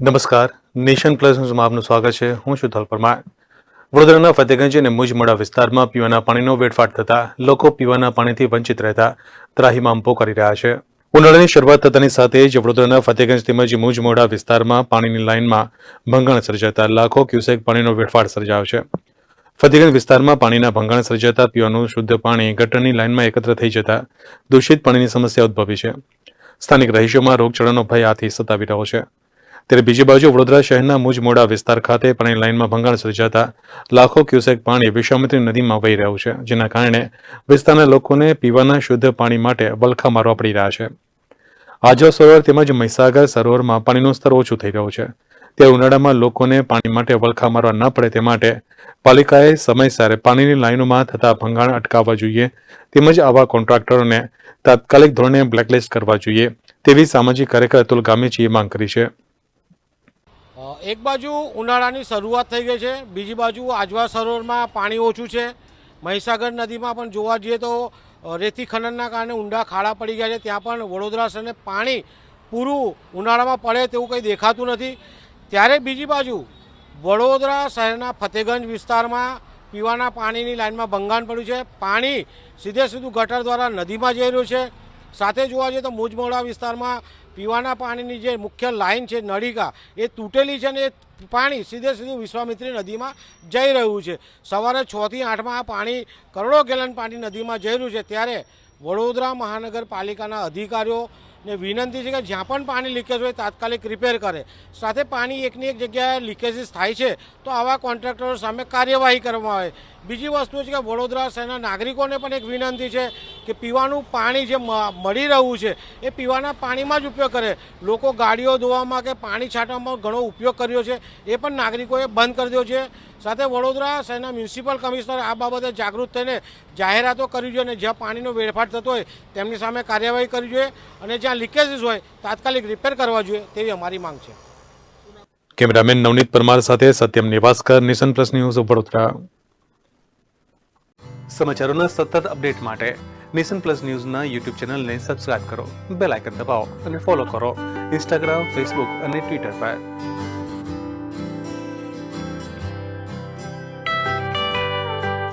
નમસ્કાર. Nation plus આપનું સ્વાગત છે. હું છું ધલ પરમાર. વડોદરાના ફતેગંજ અને મુજમડા વિસ્તારમાં પીવાના પાણીનો વેડફાટ થતાં લોકો પીવાના પાણીથી વંચિત રહેતા ત્રાહીમામપો કરી રહ્યા છે. ઉનાળાની શરૂઆત થતાની સાથે જ વડોદરાના ફતેગંજ તેમજ મુજમોડા વિસ્તારમાં પાણીની લાઇનમાં ભંગાણ સર્જાતા લાખો ક્યુસેક પાણીનો વેડફાટ સર્જાયો છે. ફતેગંજ વિસ્તારમાં પાણીના ભંગાણ સર્જાતા પીવાનું શુદ્ધ પાણી ગટરની લાઇનમાં એકત્ર થઈ જતા દૂષિત પાણીની સમસ્યા ઉદ્ભવી છે. સ્થાનિક રહીશોમાં રોગચાળાનો ભય આથી સતાવી રહ્યો છે. ત્યારે બીજી બાજુ વડોદરા શહેરના મુજમોડા વિસ્તાર ખાતે પાણી લાઇનમાં ભંગાણ સર્જાતા લાખો ક્યુસેક પાણી વિશ્વામિત્રી નદીમાં વહી રહ્યું છે, જેના કારણે વિસ્તારના લોકોને પીવાના શુદ્ધ પાણી માટે વલખા મારવા પડી રહ્યા છે. આજો સરોવર તેમજ મહીસાગર સરોવરમાં પાણીનું સ્તર ઓછું થઈ રહ્યું છે. ત્યારે ઉનાળામાં લોકોને પાણી માટે વલખા મારવા ન પડે તે માટે પાલિકાએ સમયસર પાણીની લાઇનોમાં થતા ભંગાણ અટકાવવા જોઈએ, તેમજ આવા કોન્ટ્રાક્ટરોને તાત્કાલિક ધોરણે બ્લેકલિસ્ટ કરવા જોઈએ, તેવી સામાજિક કાર્યકર અતુલ ગામેચીએ માંગ કરી છે. એક બાજુ ઉનાળાની શરૂઆત થઈ ગઈ છે, બીજી બાજુ આજવા સરોવરમાં પાણી ઓછું છે. મહીસાગર નદીમાં પણ જોવા જઈએ તો રેતી ખનનના કારણે ઊંડા ખાડા પડી ગયા છે, ત્યાં પણ વડોદરા શહેરને પાણી પૂરું ઉનાળામાં પડે તેવું કંઈ દેખાતું નથી. ત્યારે બીજી બાજુ વડોદરા શહેરના ફતેગંજ વિસ્તારમાં પીવાના પાણીની લાઇનમાં ભંગાણ પડ્યું છે. પાણી સીધે સીધું ગટર દ્વારા નદીમાં જઈ રહ્યું છે. સાથે જોવા જઈએ તો મુજમોડા વિસ્તારમાં પીવાના પાણીની જે મુખ્ય લાઇન છે નળિકા, એ તૂટેલી છે અને એ પાણી સીધે સીધું વિશ્વામિત્રી નદીમાં જઈ રહ્યું છે. સવારે છથી આઠમાં આ પાણી કરોડો ગેલન પાણી નદીમાં જઈ રહ્યું છે. ત્યારે વડોદરા મહાનગરપાલિકાના અધિકારીઓને વિનંતી છે કે જ્યાં પણ પાણી લીકેજ હોય તાત્કાલિક રિપેર કરે. સાથે પાણી એકની એક જગ્યાએ લીકેજીસ થાય છે, તો આવા કોન્ટ્રાક્ટરો સામે કાર્યવાહી કરવામાં આવે. બીજી વસ્તુ છે કે વડોદરા શહેરના નાગરિકોને પણ એક વિનંતી છે કે પીવાનું પાણી જે મળી રહ્યું છે, એ પીવાના પાણીમાં જ ઉપયોગ કરે. લોકો ગાડીઓ ધોવામાં કે પાણી છાંટવામાં ઘણો ઉપયોગ કર્યો છે, એ પણ નાગરિકોએ બંધ કરી દ્યો છે. સાથે વડોદરા શહેરના મ્યુનિસિપલ કમિશનર આ બાબતે જાગૃત થઈને જાહેરાતો કરવી જોઈએ અને જ્યાં પાણીનો વેડફાટ થતો હોય તેમની સામે કાર્યવાહી કરવી જોઈએ. અને જ્યાં લીકેજીસ હોય તાત્કાલિક રિપેર કરવા જોઈએ તેવી અમારી માંગ છે. કેમેરામેન નવનીત પરમાર સાથે Satyam Nivaskar nation plus news Vadodara. સમાચારોના સતત અપડેટ માટે નિશન પ્લસ ન્યૂઝના યુટ્યુબ ચેનલને સબસ્ક્રાઇબ કરો બેલ આઇકન દબાવો અને ફોલો કરો. ઇન્સ્ટાગ્રામ ફેસબુક અને ટ્વિટર પર.